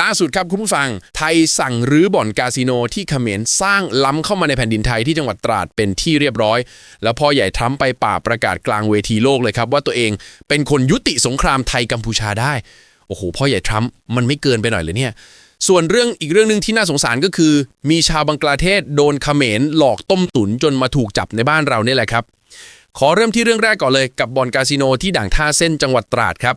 ล่าสุดครับคุณผู้ฟัง ไทยสั่งรื้อบ่อนคาสิโนที่เขมรสร้างล้ำเข้ามาในแผ่นดินไทยที่จังหวัดตราดเป็นที่เรียบร้อย แล้วพ่อใหญ่ทรัมป์ไปป่าประกาศกลางเวทีโลกเลยครับว่าตัวเองเป็นคนยุติสงครามไทยกัมพูชาได้ โอ้โห พ่อใหญ่ทรัมป์มันไม่เกินไปหน่อยเลยเนี่ยส่วนเรื่องอีกเรื่องหนึ่งที่น่าสงสารก็คือ มีชาวบังกลาเทศโดนเขมรหลอกต้มตุ๋นจนมาถูกจับในบ้านเราเนี่ยแหละครับ ขอเริ่มที่เรื่องแรกก่อนเลยกับบ่อนคาสิโนที่ด่างท่าเส้นจังหวัดตราดครับ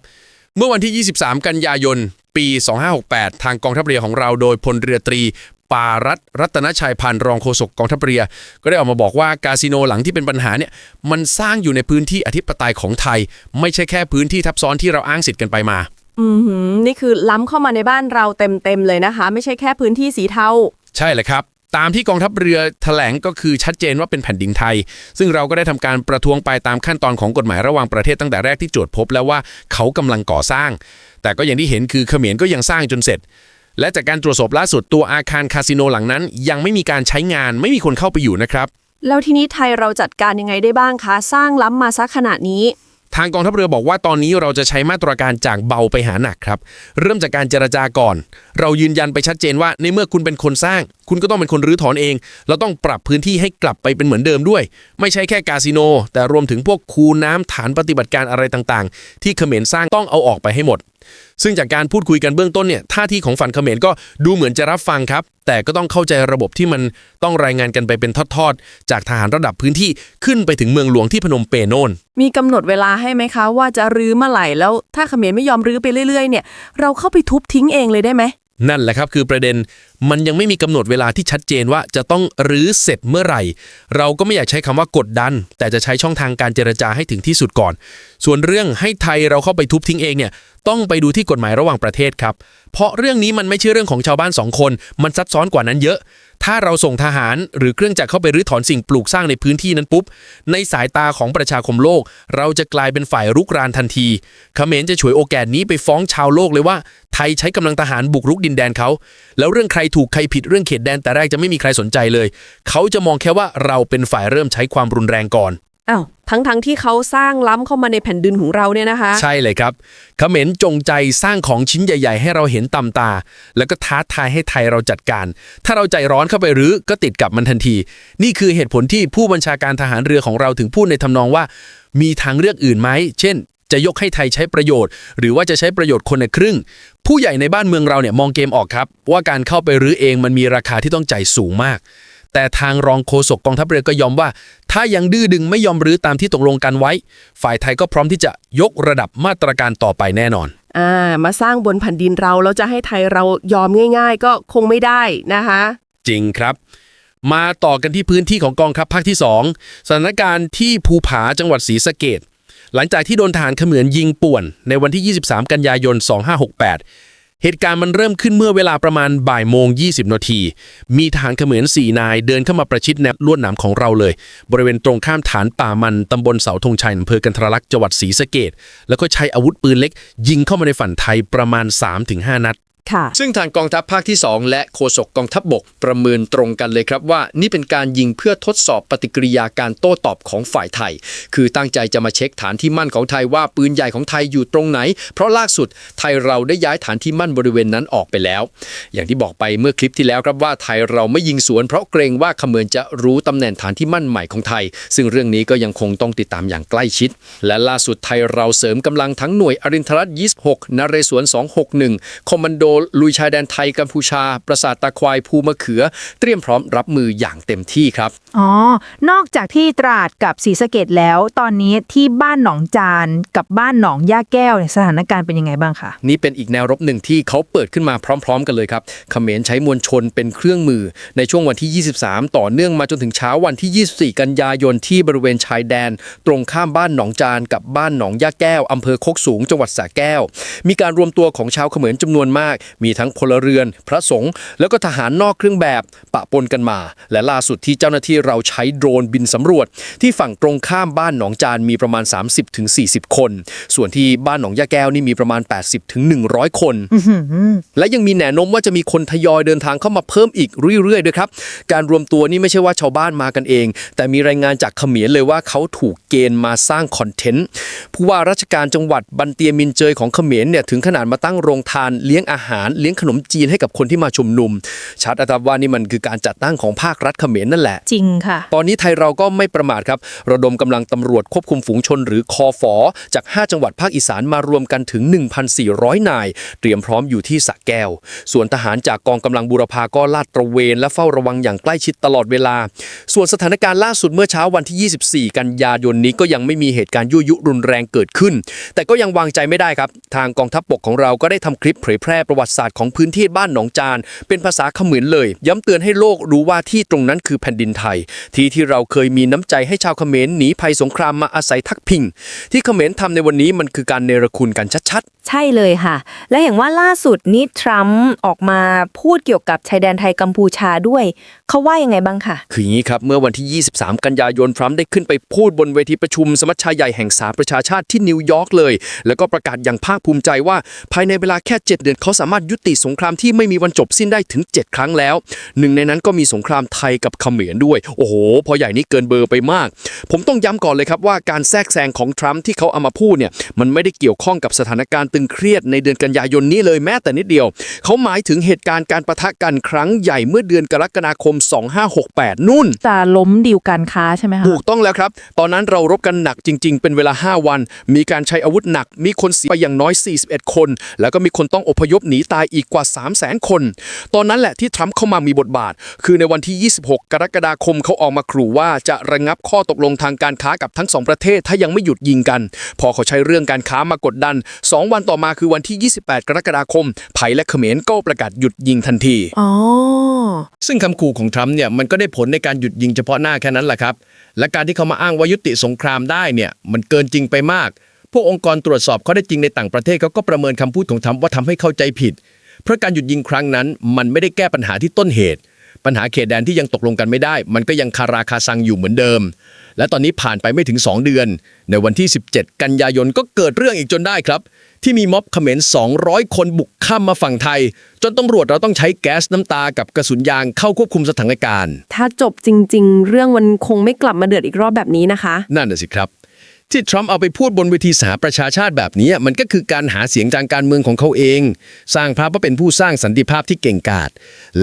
เมื่อวันที่ 23 กันยายน ปี 2568 ทางกองทัพเรือของเราโดยพลเรือตรีปารัตน์รัตนชัยพันธ์รองโฆษกกองทัพเรือ ก็ได้ออกมาบอกว่าคาสิโนหลังที่เป็นปัญหาเนี่ยมันสร้างอยู่ในพื้นที่อธิปไตยของไทย ไม่ใช่แค่พื้นที่ทับซ้อนที่เราอ้างสิทธิ์กันไปมา อือหือนี่คือล้ำเข้ามาในบ้านเราเต็มๆเลยนะคะ ไม่ใช่แค่พื้นที่สีเทาใช่เลยครับตามที่กองทัพเรือแถลงก็คือชัดเจนว่าเป็นแผ่นดินไทย ซึ่งเราก็ได้ทำการประท้วงไปตามขั้นตอนของกฎหมายระหว่างประเทศตั้งแต่แรกที่ตรวจพบแล้วว่าเขากำลังก่อสร้าง แต่ก็อย่างที่เห็นคือเขมรก็ยังสร้างจนเสร็จ และจากการตรวจสอบล่าสุดตัวอาคารคาสิโนหลังนั้น ยังไม่มีการใช้งานไม่มีคนเข้าไปอยู่นะครับ แล้วทีนี้ไทยเราจัดการยังไงได้บ้างคะ สร้างล้ำมาซักขนาดนี้ทางกองทัพเรือบอกว่าตอนนี้เราจะใช้มาตรการจากเบาไปหาหนักครับ เริ่มจากการเจรจาก่อน เรายืนยันไปชัดเจนว่าในเมื่อคุณเป็นคนสร้าง คุณก็ต้องเป็นคนรื้อถอนเอง เราต้องปรับพื้นที่ให้กลับไปเป็นเหมือนเดิมด้วย ไม่ใช่แค่คาสิโน แต่รวมถึงพวกคูน้ำฐานปฏิบัติการอะไรต่างๆ ที่เขมรสร้างต้องเอาออกไปให้หมด ซึ่งจากการพูดคุยกันเบื้องต้นเนี่ยท่าทีของฝั่งเขมรก็ดูเหมือนจะรับฟังครับ แต่ก็ต้องเข้าใจระบบที่มันต้องรายงานกันไปเป็นทอดๆ จากทหารระดับพื้นที่ขึ้นไปถึงเมืองหลวงที่พนมเปญโนนมีกำหนดเวลาให้ไหมคะ ว่าจะรื้อเมื่อไหร่แล้วถ้าเขมรไม่ยอมรื้อไปเรื่อยๆเนี่ยเราเข้าไปทุบทิ้งเองเลยได้ไหม นั่นแหละครับคือประเด็นมันยังไม่มีกำหนดเวลาที่ชัดเจนว่าจะต้องรื้อเสร็จเมื่อไหร่ เราก็ไม่อยากใช้คำว่ากดดัน แต่จะใช้ช่องทางการเจรจาให้ถึงที่สุดก่อน ส่วนเรื่องให้ไทยเราเข้าไปทุบทิ้งเองเนี่ยต้องไปดูที่กฎหมายระหว่างประเทศครับ เพราะเรื่องนี้มันไม่ใช่เรื่องของชาวบ้านสองคน มันซับซ้อนกว่านั้นเยอะ ถ้าเราส่งทหารหรือเครื่องจักรเข้าไปรื้อถอนสิ่งปลูกสร้างในพื้นที่นั้นปุ๊บ ในสายตาของประชาคมโลก เราจะกลายเป็นฝ่ายรุกรานทันทีเขมรจะฉวยโอกาสนี้ไปฟ้องชาวโลกเลยว่า ไทยใช้กำลังทหารบุกรุกดินแดนเขา แล้วเรื่องใครถูกใครผิดเรื่องเขตแดนแต่แรกจะไม่มีใครสนใจเลย เขาจะมองแค่ว่าเราเป็นฝ่ายเริ่มใช้ความรุนแรงก่อน อ้าวทั้งๆทที่เขาสร้างล้ำเข้ามาในแผ่นดินของเราเนี่ยนะคะ ใช่เลยครับเขมรจงใจสร้างของชิ้นใหญ่ ๆ ให้เราเห็นตำตา แล้วก็ท้าทายให้ไทยเราจัดการ ถ้าเราใจร้อนเข้าไปรื้อก็ติดกับมันทันที นี่คือเหตุผลที่ผู้บัญชาการทหารเรือของเราถึงพูดในทำนองว่า มีทางเลือกอื่นไหมเช่น จะยกให้ไทยใช้ประโยชน์ หรือว่าจะใช้ประโยชน์คนละครึ่ง ผู้ใหญ่ในบ้านเมืองเราเนี่ยมองเกมออกครับ ว่าการเข้าไปรื้อเองมันมีราคาที่ต้องจ่ายสูงมาก แต่ทางรองโฆษกกองทัพเรือก็ยอมว่า ถ้ายังดื้อดึงไม่ยอมรื้อตามที่ตกลงกันไว้ ฝ่ายไทยก็พร้อมที่จะยกระดับมาตรการต่อไปแน่นอนอ่ามาสร้างบนแผ่นดินเราแล้วจะให้ไทยเรายอมง่าย ๆ ก็คงไม่ได้นะคะ จริงครับ มาต่อกันที่พื้นที่ของกองทัพภาคที่ 2 สถานการณ์ที่ภูผาจังหวัดศรีสะเกดหลังจากที่โดนทหารเขมรยิงป่วน ในวันที่ 23 กันยายน 2568 เหตุการณ์มันเริ่มขึ้นเมื่อเวลาประมาณบ่ายโมง 20 นาที มีทหารเขมร4นายเดินเข้ามาประชิดแนวลวดหนามของเราเลย บริเวณตรงข้ามฐานป่ามันตำบลเสาธงชัยอำเภอกันทรลักษณ์จังหวัดศรีสะเกดแล้วก็ใช้อาวุธปืนเล็ก ยิงเข้ามาในฝั่งไทยประมาณ 3-5 นัด ค่ะ ซึ่งทางกองทัพภาคที่ 2 และโฆษกกองทัพบบกประเมินตรงกันเลยครับว่า นี่เป็นการยิงเพื่อทดสอบปฏิกิริยาการโต้ตอบของฝ่ายไทย คือตั้งใจจะมาเช็คฐานที่มั่นของไทยว่าปืนใหญ่ของไทยอยู่ตรงไหน เพราะล่าสุดไทยเราได้ย้ายฐานที่มั่นบริเวณนั้นออกไปแล้ว อย่างที่บอกไปเมื่อคลิปที่แล้วครับว่าไทยเราไม่ยิงสวน เพราะเกรงว่าเขมรจะรู้ตำแหน่งฐานที่มั่นใหม่ของไทย ซึ่งเรื่องนี้ก็ยังคงต้องติดตามอย่างใกล้ชิด และล่าสุดไทยเราเสริมกำลังทั้งหน่วยอรินทรัตน์26นเรศวร261คอมมานโดลุยชายแดนไทยกัมพูชา ประสาทตะควายภูมะเขือ เตรียมพร้อมรับมืออย่างเต็มที่ครับ อ๋อ นอกจากที่ตราดกับศรีสะเกดแล้ว ตอนนี้ที่บ้านหนองจานกับบ้านหนองย่าแก้วเนี่ยสถานการณ์เป็นยังไงบ้างคะนี่เป็นอีกแนวรบหนึ่งที่เขาเปิดขึ้นมาพร้อม ๆ กันเลยครับเขมรใช้มวลชนเป็นเครื่องมือ ในช่วงวันที่ 23 ต่อเนื่องมาจนถึงเช้าวันที่ 24 กันยายนที่บริเวณชายแดน ตรงข้ามบ้านหนองจานกับบ้านหนองย่าแก้วอำเภอโคกสูงจังหวัดสระแก้ว มีการรวมตัวของชาวเขมรจำนวนมากมีทั้งพลเรือน พระสงฆ์แล้วก็ทหารนอกเครื่องแบบปะปนกันมา และล่าสุดที่เจ้าหน้าที่เราใช้โดรนบินสำรวจ ที่ฝั่งตรงข้ามบ้านหนองจานมีประมาณ 30-40 คน ส่วนที่บ้านหนองยาแก้วนี่มีประมาณ 80-100 คน และยังมีแนวโน้มว่าจะมีคนทยอยเดินทางเข้ามาเพิ่มอีกเรื่อยๆด้วยครับ การรวมตัวนี่ไม่ใช่ว่าชาวบ้านมากันเอง แต่มีรายงานจากเขมรเลยว่าเขาถูกเกณฑ์มาสร้างคอนเทนต์ผู้ว่าราชการจังหวัดบันเตียมินเจยของเขมรเนี่ยถึงขนาดมาตั้งโรงทานเลี้ยงอาหารหารเลี้ยงขนมจีนให้กับคนที่มาชุมนุม ชัดนะครับว่านี่มันคือการจัดตั้งของภาครัฐเขมรนั่นแหละ จริงค่ะ ตอนนี้ไทยเราก็ไม่ประมาทครับระดมกำลังตำรวจควบคุมฝูงชน หรือคอฟอจาก 5 จังหวัดภาคอีสานมารวมกันถึง 1,400 นาย เตรียมพร้อมอยู่ที่สระแก้ว ส่วนทหารจากกองกำลังบูรพาก็ลาดตระเวนและเฝ้าระวังอย่างใกล้ชิดตลอดเวลา ส่วนสถานการณ์ล่าสุดเมื่อเช้าวันที่ 24 กันยายนนี้ก็ยังไม่มีเหตุการณ์ยั่วยุรุนแรงเกิดขึ้น แต่ก็ยังวางใจไม่ได้ครับ ทางกองทัพบกของเราก็ได้ทำคลิปเผยแพร่ประวัติศาสตร์ของพื้นที่บ้านหนองจาน เป็นภาษาเขมรเลย ย้ำเตือนให้โลกรู้ว่าที่ตรงนั้นคือแผ่นดินไทย ที่ที่เราเคยมีน้ำใจให้ชาวเขมรหนีภัยสงครามมาอาศัยทักพิง ที่เขมรทำในวันนี้มันคือการเนรคุณกันชัดใช่เลยค่ะ และอย่างว่าล่าสุดนี้ทรัมป์ออกมาพูดเกี่ยวกับชายแดนไทยกัมพูชาด้วย เขาว่ายังไงบ้างค่ะๆคืออย่างนี้ครับ เมื่อวันที่ 23 กันยายนทรัมป์ได้ขึ้นไปพูดบนเวทีประชุมสมัชชาใหญ่แห่งสหประชาชาติที่นิวยอร์กเลย แล้วก็ประกาศอย่างภาคภูมิใจว่าภายในเวลาแค่ 7 เดือนเขาสามารถยุติสงครามที่ไม่มีวันจบสิ้นได้ถึง 7 ครั้งแล้ว หนึ่งในนั้นก็มีสงครามไทยกับเขมรด้วย โอ้โห พอใหญ่นี้เกินเบอร์ไปมาก ผมต้องย้ำก่อนเลยครับว่าการแทรกแซงของทรัมป์ที่เขาเอามาพูดเนี่ย มันไม่ได้เกี่ยวข้องกับสถานการณ์ตึงเครียดในเดือนกันยายนนี้เลยแม้แต่นิดเดียว เขาหมายถึงเหตุการณ์การประทะกันครั้งใหญ่เมื่อเดือนกรกฎาคม 2568 นู่น จะล้มดีลการค้าใช่ไหมคะ ถูกต้องแล้วครับ ตอนนั้นเรารบกันหนักจริง ๆ เป็นเวลา 5 วัน มีการใช้อาวุธหนัก มีคนเสียไปอย่างน้อย 41 คน แล้วก็มีคนต้องอพยพหนีตายอีกกว่า 3 0 0 0 0 0 คน ตอนนั้นแหละที่ทรัมป์เข้ามามีบทบาท คือในวันที่ 26 กรกฎาคมเขาออกมาขู่ว่าจะระงับข้อตกลงทางการค้ากับทั้งสองประเทศถ้ายังไม่หยุดยิงกัน พอเขาใช้เรื่องการค้ามากดดัน 2 วันต่อมาคือวันที่ 28 กรกฎาคมไผ่และเขมรก็ประกาศหยุดยิงทันทีอ๋อซึ่งคำขู่ของทรัมป์เนี่ยมันก็ได้ผลในการหยุดยิงเฉพาะหน้าแค่นั้นแหละครับและการที่เขามาอ้างว่ายุติสงครามได้เนี่ยมันเกินจริงไปมาก พวกองค์กรตรวจสอบข้อได้จริงในต่างประเทศเขาก็ประเมินคำพูดของทรัมป์ว่าทำให้เข้าใจผิด เพราะการหยุดยิงครั้งนั้น มันไม่ได้แก้ปัญหาที่ต้นเหตุ ปัญหาเขตแดนที่ยังตกลงกันไม่ได้ มันก็ยังคาราคาซังอยู่เหมือนเดิม และตอนนี้ผ่านไปไม่ถึง 2 เดือน ในวันที่ 17 กันยายนก็เกิดเรื่องอีกจนได้ครับ ที่มีม็อบเขมร 200 คนบุกข้ามมาฝั่งไทย จนตำรวจเราต้องใช้แก๊สน้ำตากับกระสุนยางเข้าควบคุมสถานการณ์ ถ้าจบจริง ๆ เรื่องมันคงไม่กลับมาเดือดอีกรอบแบบนี้นะคะ นั่นน่ะสิครับ ที่ทรัมป์เอาไปพูดบนเวทีสหประชาชาติแบบนี้มันก็คือการหาเสียงทางการเมืองของเขาเอง สร้างภาพว่าเป็นผู้สร้างสันติภาพที่เก่งกาจ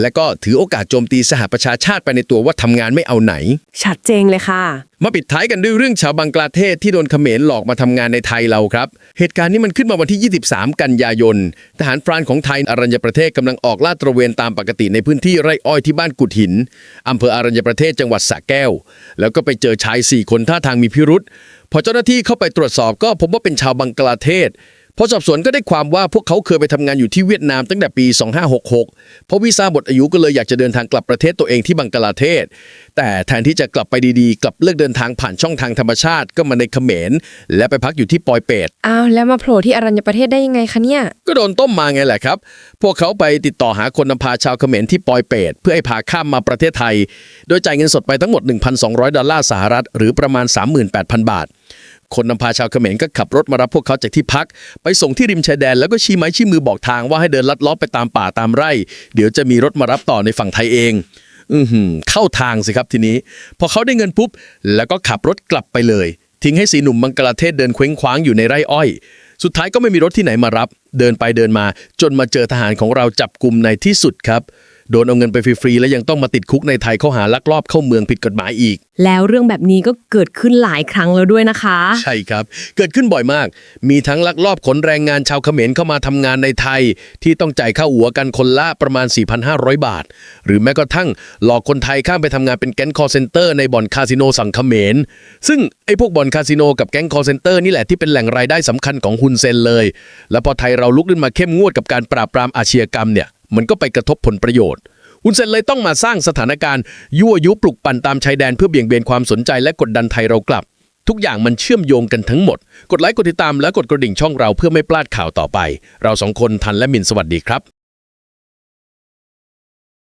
และก็ถือโอกาสโจมตีสหประชาชาติไปในตัวว่าทำงานไม่เอาไหน ชัดเจนเลยค่ะ มาปิดท้ายกันด้วยเรื่องชาวบังกลาเทศที่โดนเขมรหลอกมาทำงานในไทยเราครับ เหตุการณ์นี้มันขึ้นมาวันที่ 23 กันยายน ทหารพรานของไทยอรัญญประเทศกำลังออกลาดตระเวนตามปกติในพื้นที่ไร่อ้อยที่บ้านกุดหินอำเภออรัญญประเทศจังหวัดสระแก้ว แล้วก็ไปเจอชาย4คนท่าทางมีพิรุษพ อเจ้าหน้าที่เข้าไปตรวจสอบก็พบว่าเป็นชาวบังกลาเทศพอสอบสวนก็ได้ความว่าพวกเขาเคยไปทำงานอยู่ที่เวียดนามตั้งแต่ปี 2566 เพราะวีซ่าหมดอายุก็เลยอยากจะเดินทางกลับประเทศตัวเองที่บังกลาเทศ แต่แทนที่จะกลับไปดีๆ กลับเลือกเดินทางผ่านช่องทางธรรมชาติก็มาในเขมร และไปพักอยู่ที่ปอยเปตอ้าวแล้วมาโผล่ที่อรัญญประเทศได้ยังไงคะเนี่ย ก็โดนต้มมาไงแหละครับ พวกเขาไปติดต่อหาคนนำพาชาวเขมรที่ปอยเปตเพื่อให้พาข้ามมาประเทศไทย โดยจ่ายเงินสดไปทั้งหมด 1,200 ดอลลาร์สหรัฐหรือประมาณ 38,000 บาท คนนำพาชาวเขมรก็ขับรถมารับพวกเขาจากที่พัก ไปส่งที่ริมชายแดนแล้วก็ชี้ไม้ชี้มือบอกทางว่าให้เดินลัดล้อไปตามป่าตามไร่ เดี๋ยวจะมีรถมารับต่อในฝั่งไทยเอง อือหือเข้าทางสิครับทีนี้ พอเขาได้เงินปุ๊บแล้วก็ขับรถกลับไปเลย ทิ้งให้สีหนุ่มบังกลาเทศเดินเคว้งคว้างอยู่ในไร่อ้อย สุดท้ายก็ไม่มีรถที่ไหนมารับ เดินไปเดินมาจนมาเจอทหารของเราจับกลุ่มในที่สุดครับ โดนเอาเงินไปฟรีๆ และยังต้องมาติดคุกในไทยข้อหาลักลอบเข้าเมืองผิดกฎหมายอีก แล้วเรื่องแบบนี้ก็เกิดขึ้นหลายครั้งแล้วด้วยนะคะ ใช่ครับ เกิดขึ้นบ่อยมาก มีทั้งลักลอบขนแรงงานชาวเขมรเข้ามาทำงานในไทย ที่ต้องจ่ายค่าหัวกันคนละประมาณ 4,500 บาท หรือแม้กระทั่งหลอกคนไทยข้ามไปทำงานเป็นแก๊งคอร์เซนเตอร์ในบ่อนคาสิโนสั่งเขมร ซึ่งไอ้พวกบ่อนคาสิโนกับแก๊งคอร์เซนเตอร์นี่แหละที่เป็นแหล่งรายได้สำคัญของฮุนเซนเลย แล้วพอไทยเราลุกขึ้นมาเข้มงวดกับการปราบปรามอาชญากรรมเนี่ย มันก็ไปกระทบผลประโยชน์อุนเซนเลยต้องมาสร้างสถานการณ์ ยั่วยุปลุกปั่นตามชายแดนเพื่อเบี่ยงเบนความสนใจและกดดันไทยเรากลับ ทุกอย่างมันเชื่อมโยงกันทั้งหมด กดไลค์กดติดตามและกดกระดิ่งช่องเราเพื่อไม่พลาดข่าวต่อไป เราสองคนทันและมินสวัสดีครับ